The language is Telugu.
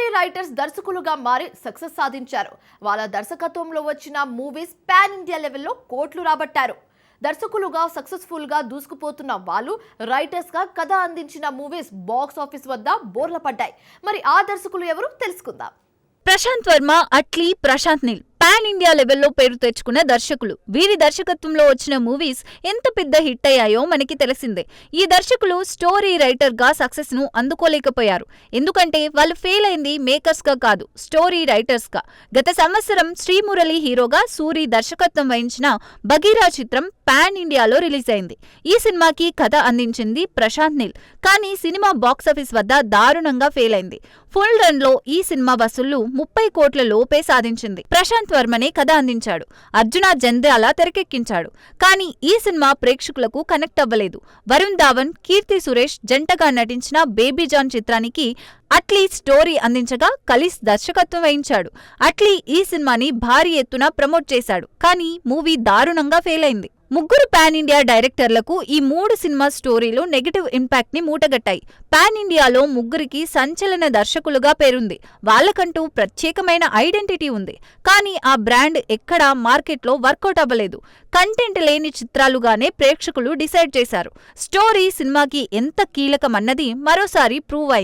రైటర్స్ దర్శకులుగా మారి సక్సెస్ సాధించారు. వాళ్ళ దర్శకత్వంలో వచ్చిన మూవీస్ పాన్ ఇండియా లెవెల్లో కోట్లు రాబట్టారు. దర్శకులుగా సక్సెస్ఫుల్గా దూసుకుపోతున్న వాళ్ళు రైటర్స్గా కథ అందించిన మూవీస్ బాక్స్ ఆఫీస్ వద్ద బోర్ల పడ్డాయి మరి ఆ దర్శకులు ఎవరు? తెలుసుకుందాం. ప్రశాంత్ వర్మ అట్లీ ప్రశాంత్ నీల్. పాన్ ఇండియా లెవెల్లో పేరు తెచ్చుకున్న దర్శకులు. వీరి దర్శకత్వంలో వచ్చిన మూవీస్ ఎంత పెద్ద హిట్ అయ్యాయో మనకి తెలిసిందే. ఈ దర్శకులు స్టోరీ రైటర్గా సక్సెస్ను అందుకోలేకపోయారు. ఎందుకంటే వాళ్ళు ఫెయిల్ అయింది మేకర్స్గా కాదు స్టోరీ రైటర్స్గా గత సంవత్సరం శ్రీమురళి హీరోగా సూరి దర్శకత్వం వహించిన బగీరా చిత్రం పాన్ ఇండియాలో రిలీజ్ అయింది. ఈ సినిమాకి కథ అందించింది ప్రశాంత్ నీల్. కానీ సినిమా బాక్సాఫీస్ వద్ద దారుణంగా ఫెయిల్ అయింది. ఫుల్ రన్లో ఈ సినిమా వసూళ్ళు ముప్పై కోట్ల లోపే సాధించింది. ప్రశాంత్ వర్మనే కథ అందించాడు. అర్జున జంధ్యాల తెరకెక్కించాడు. కానీ ఈ సినిమా ప్రేక్షకులకు కనెక్ట్ అవ్వలేదు. వరుణ్ ధావన్ కీర్తి సురేష్ జంటగా నటించిన బేబీ జాన్ చిత్రానికి అట్లీ స్టోరీ అందించగా కలిస్ దర్శకత్వం వహించాడు. అట్లీ ఈ సినిమాని భారీ ఎత్తున ప్రమోట్ చేశాడు. కానీ మూవీ దారుణంగా ఫెయిల్ అయింది. ముగ్గురు పాన్ ఇండియా డైరెక్టర్లకు ఈ మూడు సినిమా స్టోరీలు నెగటివ్ ఇంపాక్ట్ని మూటగట్టాయి. పాన్ ఇండియాలో ముగ్గురికి సంచలన దర్శకులుగా పేరుంది. వాళ్ళకంటూ ప్రత్యేకమైన ఐడెంటిటీ ఉంది. కానీ ఆ బ్రాండ్ ఎక్కడా మార్కెట్లో వర్కౌట్ అవ్వలేదు. కంటెంట్ లేని చిత్రాలుగానే ప్రేక్షకులు డిసైడ్ చేశారు. స్టోరీ సినిమాకి ఎంత కీలకమన్నది మరోసారి ప్రూవ్ అయింది.